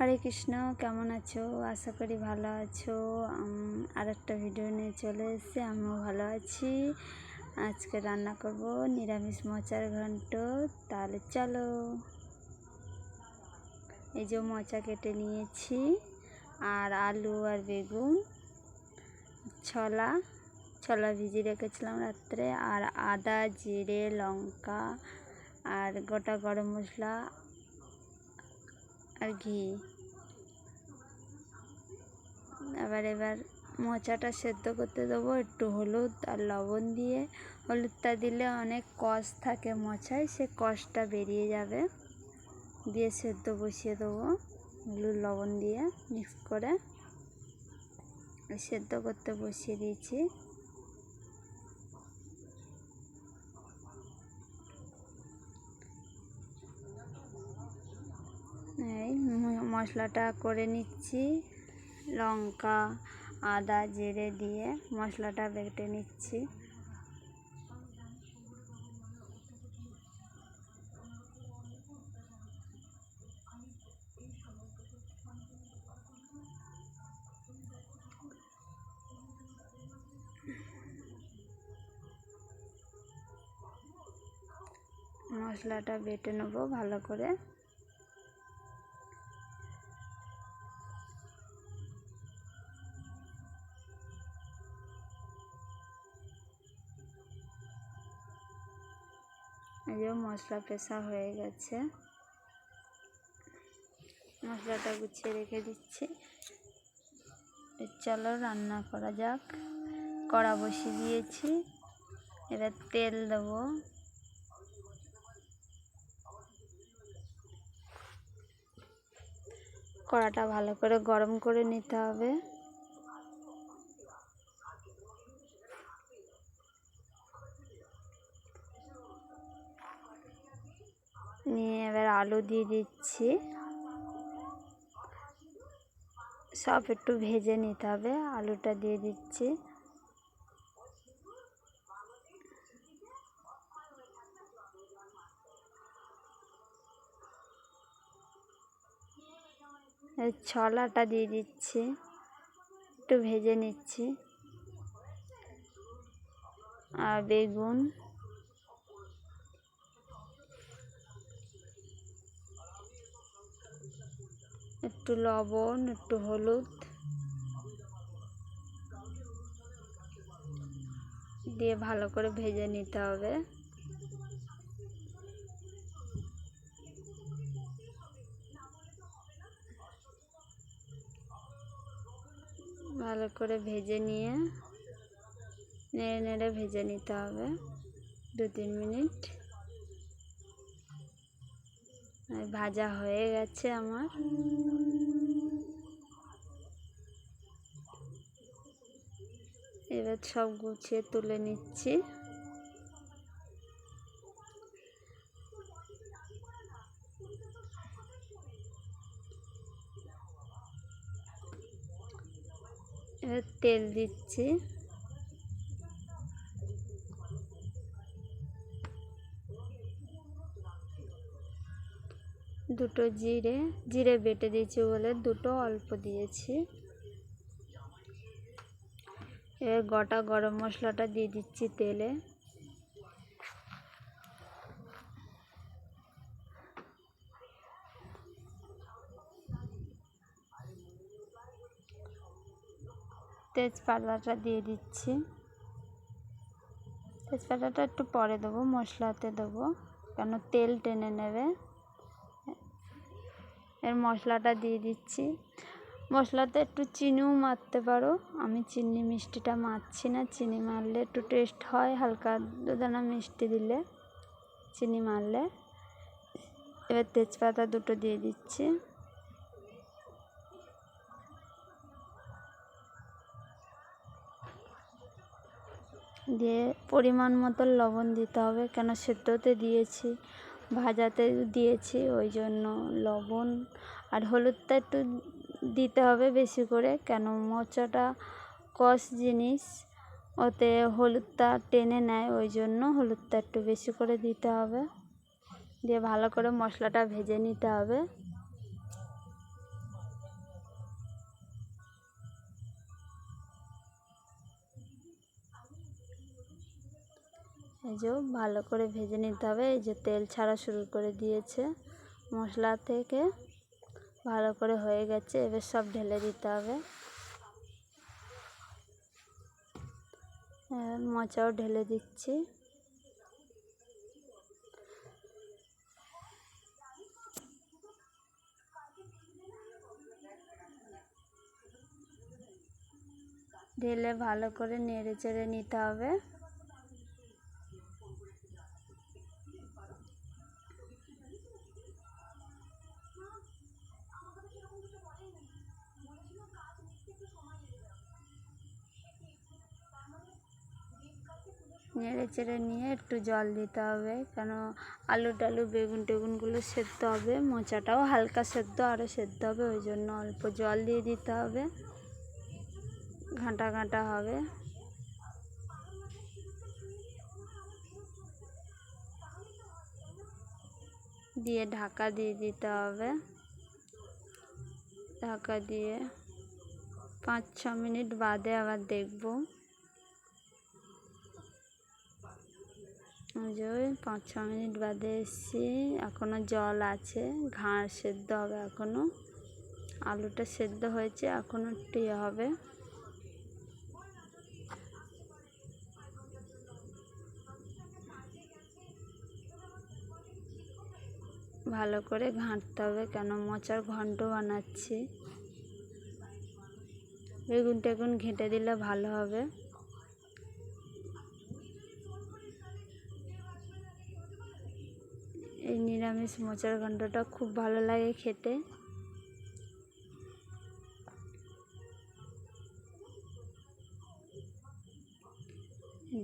হরে কৃষ্ণ, কেমন আছো? আশা করি ভালো আছো। আর একটা ভিডিও নিয়ে চলে এসেছি, আমিও ভালো আছি। আজকে রান্না করব নিরামিষ মোচার ঘন্ট। তাহলে চলো। এই যে মোচা কেটে নিয়েছি, আর আলু আর বেগুন, ছলা ছলা ভিজিয়ে রেখেছিলাম রাত্রে, আর আদা, জিরে, লঙ্কা, আর গোটা গরম মশলা আর ঘি। আবার এবার মোচাটা সেদ্ধ করতে দেবো, একটু হলুদ আর লবণ দিয়ে। হলুদটা দিলে অনেক কষ থাকে মোচায়, সে কষটা বেরিয়ে যাবে। দিয়ে সেদ্ধ বসিয়ে দেবো হলুদ লবণ দিয়ে মিক্স করে। সেদ্ধ করতে বসিয়ে দিয়েছি। এই মশলাটা করে নিচ্ছি। লঙ্কা, আদা, জিরে দিয়ে মশলাটা বেটে নিচ্ছি। মশলাটা বেটে নেব ভালো করে। যে মশলা পেশা হয়ে গেছে। মশলাটা গুছিয়ে রেখে দিচ্ছি। চলো রান্না করা যাক। কড়া বসিয়ে দিয়েছি। এবার তেল দেবো। কড়াটা ভালো করে গরম করে নিতে হবে। নিয়ে এবার আলু দিয়ে দিচ্ছি। সব একটু ভেজে নিতে হবে, আলুটা দিয়ে দিচ্ছি। ছলাটা দিয়ে দিচ্ছি, একটু ভেজে নিচ্ছি। আর বেগুন। একটু লবণ, একটু হলুদ দিয়ে ভালো করে ভেজে নিতে হবে। ভালো করে ভেজে নিয়ে, নেড়ে নেড়ে ভেজে নিতে হবে দু তিন মিনিট। ভাজা হয়ে গেছে আমার। এবার সব গুছিয়ে তুলে নিচ্ছি। এবার তেল দিচ্ছি। দুটো জিরে জিরে বেটে দিয়েছি বলে দুটো অল্প দিয়েছি। এবার গোটা গরম মশলাটা দিয়ে দিচ্ছি তেলে। তেজপাতাটা দিয়ে দিচ্ছি। তেজপাতাটা একটু পরে দেবো, মশলাতে দেবো, কেন তেল টেনে নেবে। এর মশলাটা দিয়ে দিচ্ছি। মশলাতে একটু চিনিও মারতে পারো। আমি চিনি মিষ্টিটা মারছি না। চিনি মারলে একটু টেস্ট হয়, হালকা দুদানা মিষ্টি দিলে চিনি মারলে। এবার তেজপাতা দুটো দিয়ে দিচ্ছি। দিয়ে পরিমাণ মতো লবণ দিতে হবে, কেন সেদ্ধতে দিয়েছি। ভাজাতে দিয়েছি ওই জন্য লবণ আর হলুদটা একটু দিতে হবে বেশি করে, কেন মোচাটা কষ জিনিস, ওতে হলুদটা টেনে নেয় ওই জন্য হলুদটা একটু বেশি করে দিতে হবে। দিয়ে ভালো করে মশলাটা ভেজে নিতে হবে। এই যে ভালো করে ভেজে নিতে হবে। এই যে তেল ছাড়া শুরু করে দিয়েছে মশলা থেকে। ভালো করে হয়ে গেছে, এবার সব ঢেলে দিতে হবে। এবার মোচাও ঢেলে দিচ্ছি। ঢেলে ভালো করে নেড়ে চেড়ে নিতে হবে। নেড়ে চেড়ে নিয়ে একটু জল দিতে হবে। কেন আলু টালু, বেগুন টেগুনগুলো সেদ্ধ হবে, মোচাটাও হালকা সেদ্ধ আরও সেদ্ধ হবে, ওই জন্য অল্প জল দিয়ে দিতে হবে। ঘাঁটা ঘাঁটা হবে। দিয়ে ঢাকা দিয়ে দিতে হবে। ঢাকা দিয়ে পাঁচ ছ মিনিট বাদে আবার দেখব। যে পাঁচ, ছ মিনিট বাদে এসছি। এখনও জল আছে, ঘাড় সেদ্ধ হবে এখনও আলুটা সেদ্ধ হয়েছে এখনও ইয়ে হবে। ভালো করে ঘাঁটতে হবে কেন? মোচার ঘন্ট বানাচ্ছি। বেগুন টেগুন ঘেঁটে দিলে ভালো হবে। এই নিরামিষ মোচার ঘন্টটা খুব ভালো লাগে খেতে।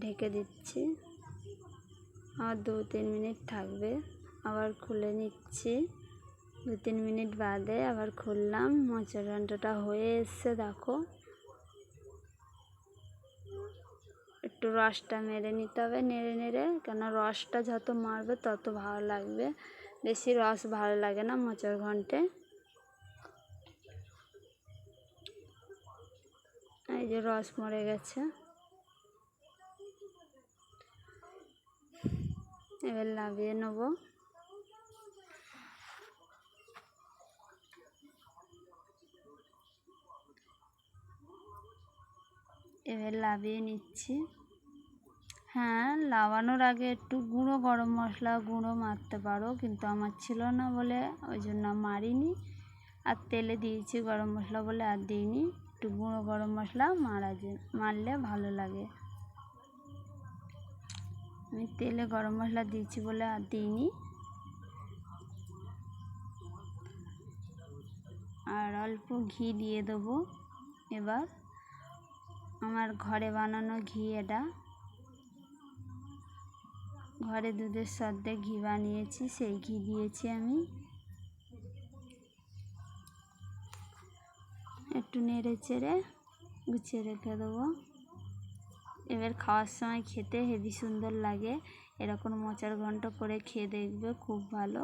ঢেকে দিচ্ছি। আর দু তিন মিনিট থাকবে। আবার খুলে নিচ্ছি। দু তিন মিনিট বাদে আবার খুললাম। মোচার ঘন্টটা হয়ে এসছে, দেখো। একটু রসটা মেরে নিতে হবে, নেড়ে নেড়ে কেন রসটা যত মারবে তত ভালো লাগবে। বেশি রস ভালো লাগে না মোচার ঘন্টে। এই যে রস মরে গেছে। এবার লাভিয়ে নেব। এবার লাভিয়ে নিচ্ছি। হ্যাঁ লাগানোর আগে একটু গুঁড়ো গরম মশলা গুঁড়ো মারতে পারো, কিন্তু আমার ছিল না বলে ওই জন্য মারিনি। আর তেলে দিয়েছি গরম মশলা বলে আর দিইনি। একটু গুঁড়ো গরম মশলা মারা মারলে ভালো লাগে। আমি তেলে গরম মশলা দিয়েছি বলে আর দিইনি। আর অল্প ঘি দিয়ে দেবো এবার। আমার ঘরে বানানো ঘি এটা। ঘরে দুধের সদ্যে ঘি বানিয়েছি, সেই ঘি দিয়েছি আমি। একটু নেড়ে চেড়ে গুছিয়ে রেখে দেবো। এবার খাওয়ার সময় খেতে হেভি সুন্দর লাগে। এরকম মোচার ঘন্ট করে খেয়ে দেখবে খুব ভালো।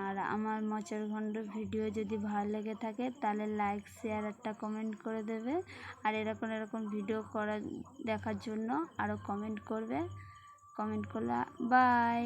আর আমার মোচার ঘন্ট ভিডিও যদি ভালো লেগে থাকে, তাহলে লাইক শেয়ার একটা কমেন্ট করে দেবে। আর এরকম এরকম ভিডিও করা দেখার জন্য আরও কমেন্ট করবে। কমেন্ট করলে বাই